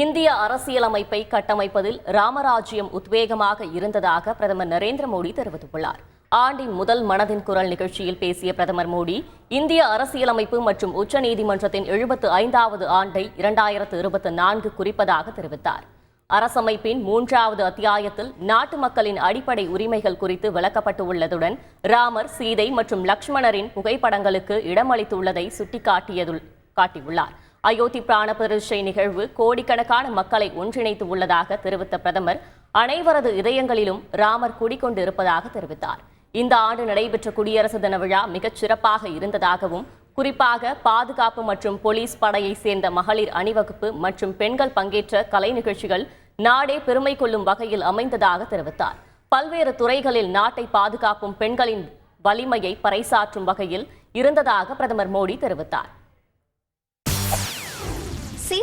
இந்திய அரசியலமைப்பை கட்டமைப்பதில் ராமராஜ்யம் உத்வேகமாக இருந்ததாக பிரதமர் நரேந்திர மோடி தெரிவித்துள்ளார். ஆண்டின் முதல் மனதின் குரல் நிகழ்ச்சியில் பேசிய பிரதமர் மோடி இந்திய அரசியலமைப்பு மற்றும் உச்சநீதிமன்றத்தின் எழுபத்து ஐந்தாவது ஆண்டை இரண்டாயிரத்து இருபத்தி நான்கு குறிப்பதாக தெரிவித்தார். அரசமைப்பின் மூன்றாவது அத்தியாயத்தில் நாட்டு மக்களின் அடிப்படை உரிமைகள் குறித்து விளக்கப்பட்டுள்ளதுடன் ராமர் சீதை மற்றும் லக்ஷ்மணரின் புகைப்படங்களுக்கு இடமளித்துள்ளதை சுட்டிக்காட்டியது காட்டியுள்ளார். அயோத்தி பிராண பிரதிஷ்டை நிகழ்வு கோடிக்கணக்கான மக்களை ஒன்றிணைத்து உள்ளதாக தெரிவித்த பிரதமர் அனைவரது இதயங்களிலும் ராமர் குடிக்கொண்டிருப்பதாக தெரிவித்தார். இந்த ஆண்டு நடைபெற்ற குடியரசு தின விழா மிகச் சிறப்பாக இருந்ததாகவும் குறிப்பாக பாதுகாப்பு மற்றும் போலீஸ் படையை சேர்ந்த மகளிர் அணிவகுப்பு மற்றும் பெண்கள் பங்கேற்ற கலை நிகழ்ச்சிகள் நாடே பெருமை கொள்ளும் வகையில் அமைந்ததாக தெரிவித்தார். பல்வேறு துறைகளில் நாட்டை பாதுகாக்கும் பெண்களின் வலிமையை பறைசாற்றும் வகையில் இருந்ததாக பிரதமர் மோடி தெரிவித்தார்.